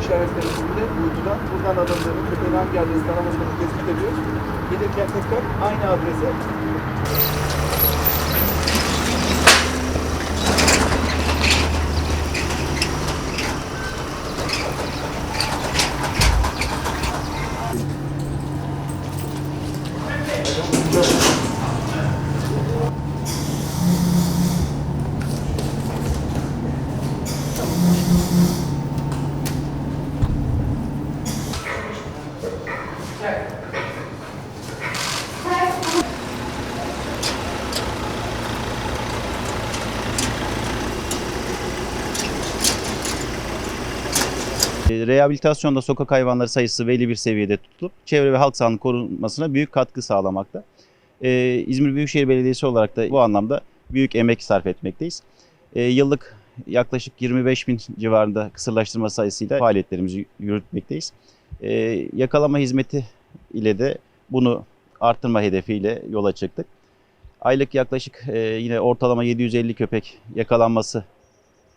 işaret derecesinde uydudan buradan alındığını, köpeğin hangi adresi taramasını tespit ediyoruz. Gelirken tekrar aynı adrese Rehabilitasyonda sokak hayvanları sayısı belli bir seviyede tutulup çevre ve halk sağlığının korunmasına büyük katkı sağlamakta. E, İzmir Büyükşehir Belediyesi olarak da bu anlamda büyük emek sarf etmekteyiz. E, yıllık yaklaşık 25 bin civarında kısırlaştırma sayısıyla faaliyetlerimizi yürütmekteyiz. E, yakalama hizmeti ile de bunu arttırma hedefiyle yola çıktık. Aylık yaklaşık e, yine ortalama 750 köpek yakalanması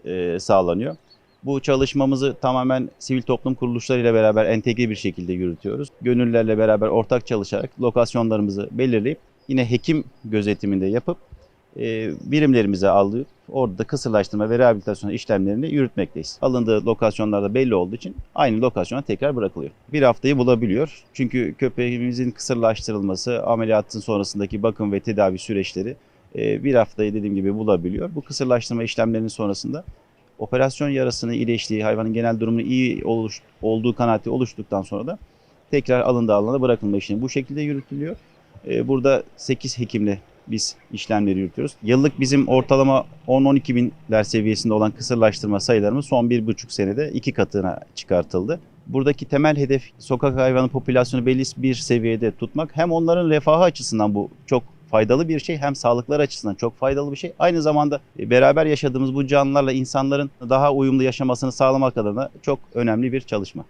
e, sağlanıyor. Bu çalışmamızı tamamen sivil toplum kuruluşlarıyla beraber entegre bir şekilde yürütüyoruz. Gönüllülerle beraber ortak çalışarak lokasyonlarımızı belirleyip yine hekim gözetiminde yapıp birimlerimize alıp orada da kısırlaştırma ve rehabilitasyon işlemlerini yürütmekteyiz. Alındığı lokasyonlarda belli olduğu için aynı lokasyona tekrar bırakılıyor. Bir haftayı bulabiliyor. Çünkü köpeğimizin kısırlaştırılması, ameliyatın sonrasındaki bakım ve tedavi süreçleri e, bir haftayı dediğim gibi bulabiliyor. Bu kısırlaştırma işlemlerinin sonrasında operasyon yarasının iyileştiği, hayvanın genel durumu iyi oluş, olduğu kanaati oluştuktan sonra da tekrar alındığı alana bırakılma işlemi bu şekilde yürütülüyor. Ee, burada 8 hekimle biz işlemleri yürütüyoruz. Yıllık bizim ortalama 10-12 binler seviyesinde olan kısırlaştırma sayılarımız son 1,5 senede iki katına çıkartıldı. Buradaki temel hedef sokak hayvanı popülasyonu belli bir seviyede tutmak. Hem onların refahı açısından bu çok faydalı bir şey hem sağlıkları açısından çok faydalı bir şey. Aynı zamanda e, beraber yaşadığımız bu canlılarla insanların daha uyumlu yaşamasını sağlamak adına çok önemli bir çalışma.